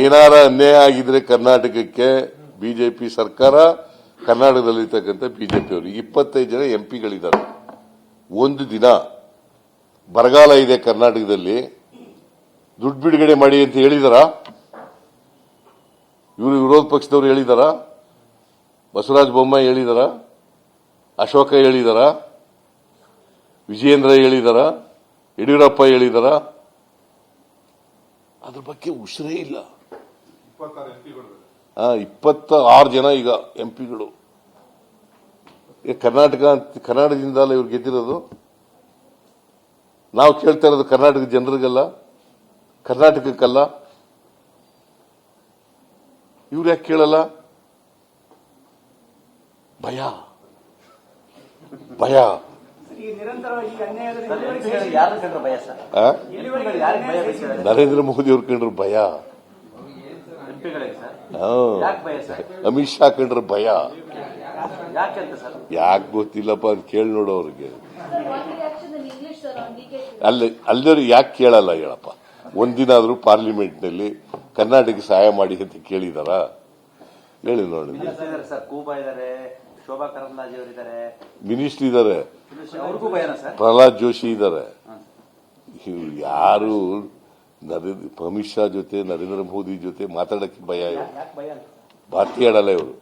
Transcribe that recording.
ಏನಾರ ಅನ್ಯಾಯ ಆಗಿದ್ರೆ ಕರ್ನಾಟಕಕ್ಕೆ ಬಿಜೆಪಿ ಸರ್ಕಾರ ಕರ್ನಾಟಕದಲ್ಲಿರ್ತಕ್ಕಂಥ ಬಿಜೆಪಿ ಅವರು. ಇಪ್ಪತ್ತೈದು ಜನ ಎಂ ಪಿಗಳಿದ್ದಾರೆ ಒಂದು ದಿನ ಬರಗಾಲ ಇದೆ ಕರ್ನಾಟಕದಲ್ಲಿ. ದುಡ್ಡು ಬಿಡುಗಡೆ ಮಾಡಿ ಅಂತ ಹೇಳಿದಾರ? ಇವರು ವಿರೋಧ ಪಕ್ಷದವರು ಹೇಳಿದಾರ? ಬಸವರಾಜ ಬೊಮ್ಮಾಯಿ ಹೇಳಿದಾರ? ಅಶೋಕ ಹೇಳಿದಾರ? ವಿಜಯೇಂದ್ರ ಹೇಳಿದಾರ? ಯಡಿಯೂರಪ್ಪ ಹೇಳಿದಾರ? ಅದ್ರ ಬಗ್ಗೆ ಉಸಿರೇ ಇಲ್ಲ. ಇಪ್ಪತ್ತ ಆರು ಜನ ಈಗ ಎಂ ಪಿಗಳು ಕರ್ನಾಟಕ ಕರ್ನಾಟಕದಿಂದಲ್ಲ ಇವ್ರು ಗೆದ್ದಿರೋದು. ನಾವು ಕೇಳ್ತಾ ಇರೋದು ಕರ್ನಾಟಕ ಜನರಿಗಲ್ಲ ಕರ್ನಾಟಕಕ್ಕಲ್ಲ. ಇವ್ರು ಯಾಕೆ ಕೇಳಲ್ಲ? ಭಯ. ಭಯ. ನರೇಂದ್ರ ಮೋದಿ ಅವ್ರು ಕಂಡ್ರು ಭಯ. ಅಮಿತ್ ಶಾ ಕಂಡ್ರು ಭಯ. ಯಾಕೆ ಅಂತ ಸರ್? ಯಾಕೆ ಗೊತ್ತಿಲ್ಲಪ್ಪ ಅಂತ ಕೇಳಿ ನೋಡು ಅವ್ರಿಗೆ. ಅಲ್ಲಿ ಅಲ್ಲರೂ ಯಾಕೆ ಕೇಳಲ್ಲ ಹೇಳಪ್ಪ. ಒಂದಿನ ಆದ್ರೂ ಪಾರ್ಲಿಮೆಂಟ್ನಲ್ಲಿ ಕರ್ನಾಟಕ ಸಹಾಯ ಮಾಡಿ ಅಂತ ಕೇಳಿದಾರ? ಹೇಳಿ ನೋಡಿ. ಶೋಭಾ ಕರಂದ್ಲಾಜೆ ಅವರಿದ್ದಾರೆ. ಮಿನಿಸ್ಟರ್ ಇದ್ದಾರೆ ಅವ್ರಿಗೂ ಭಯನಾ ಸರ್? ಪ್ರಹ್ಲಾದ್ ಜೋಶಿ ಇದ್ದಾರೆ ಇವ್ರು ಯಾರು ನರೇಂದ್ರ ಅಮಿತ್ ಶಾ ಜೊತೆ ನರೇಂದ್ರ ಮೋದಿ ಜೊತೆ ಮಾತಾಡಕ್ಕೆ ಭಯ ಇವರು ಭಾರತೀಯ ಆಡಲ್ಲ ಇವರು.